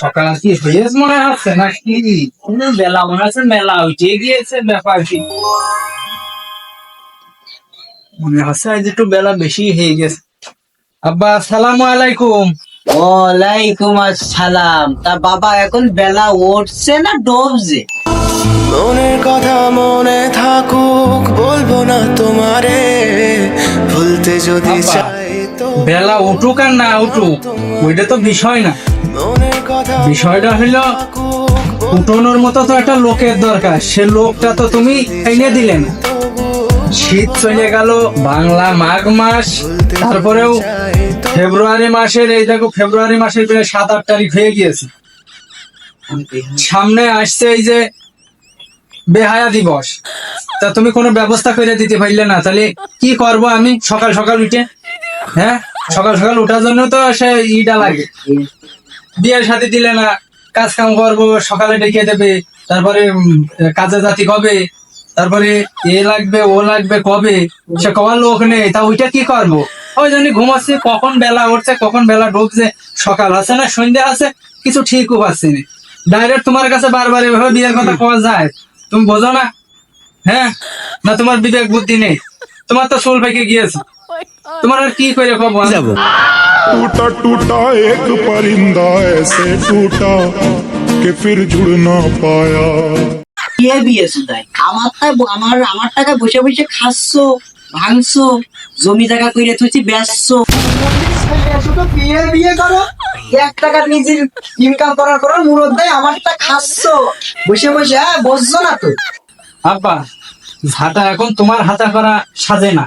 সকাল কি হয়েছে মনে হচ্ছে নাকি? বেলা মনে হচ্ছে মেলা উঠে গিয়েছে ব্যাপার কি মনে হচ্ছে আজ একটু বেলা বেশি হয়ে গেছে। আব্বা আসসালামু আলাইকুম। ওয়ালাইকুম আসসালাম। তা বাবা এখন বেলা উঠছে না ডুবছে? মনের কথা মনে থাকুক বলব না তোমারে। ভুলতে যদি চাই বেলা উঠুক আর না উঠুক, ওইটা তো বিষয় না। বিষয়টা হলো উঠোনোর মতো তো একটা লোকের দরকার, সে লোকটা তো তুমি এনে দিলে না। শীত চলে গেল, বাংলা মাঘ মাস, তারপরেও ফেব্রুয়ারি মাসের এই দেখো, ফেব্রুয়ারি মাসের প্রায় সাত, আট তারিখ হয়ে গিয়েছে। সামনে আসছে এই যে বেহায়া দিবস। তা তুমি কোনো ব্যবস্থা করে দিতে পারলে না, তাহলে কি করব আমি সকাল সকাল উঠে? হ্যাঁ? সকাল সকাল ওঠার জন্য তো সে ইটা লাগে। বিয়ের সাথে দিলে না কাজ কাম করব, সকালে ডেকে দেবে, তারপরে কাজে জাতি কবে, তারপরে এ লাগবে, ও লাগবে, কবে, সে কবার লোক নেই, তা ওইটা কি করব? ওই জন্য ঘুমাচ্ছি, কখন বেলা উঠছে, কখন বেলা ঢুকছে সকাল আছে না, সন্ধ্যা আছে, কিছু ঠিকও পাচ্ছি না। ডাইরেক্ট তোমার কাছে বারবার এভাবে বিয়ের কথা কওয়া যায়। তুমি বোঝো না হ্যাঁ? না তোমার বিবেক বুদ্ধি নেই। তোমার তো চুল পেকে গিয়েছে। তোমার আর কি করে কব যাব? টুটা টুটা এক পরিন্দা এসে টুটা কে ফির জুড় না পায়া কে বিয়ে সুদাই? আমার আমার আমার টাকা বসে বসে খাসছো ভাঙছো জমি জায়গা কইরে থইছি ব্যাসছো আব্বা ঝাঁটা এখন তোমার হাতা করা সাজে না।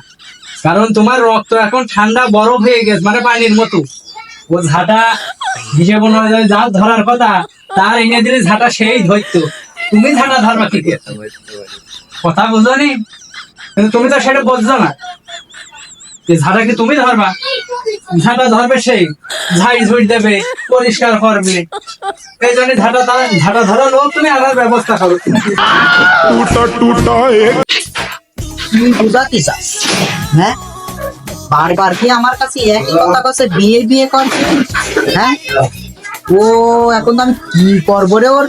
কারণ তোমার রক্ত এখন ঠান্ডা বরফ হয়ে গেছে মানে পানির মতো। ও ঝাঁটা হিসেব অনুযায়ী যা ধরার কথা, তার এনে দিলে ঝাঁটা সেই ধরতো তুমি ঝাঁটা ধরবা কি কথা বুঝো নি? তুমি তো সেটা বুঝছ না। যে ঝাঁটা কি তুমি ধরবা? ঝাঁটা ধরবে সেই ঝাই ঝুট দেবে, পরিষ্কার করবে। এই জন্য ঝাঁটা ঝাঁটা ধরা লোক তুমি আলাদা ব্যবস্থা করো। টুটা টুটা তুই বুঝাতে চাস। হ্যাঁ? বারবার কি আমার কাছে একই কথা কাছে বিয়ে বিয়ে করছে? হ্যাঁ? ও, এখন তো আমি কি করব রে ওর?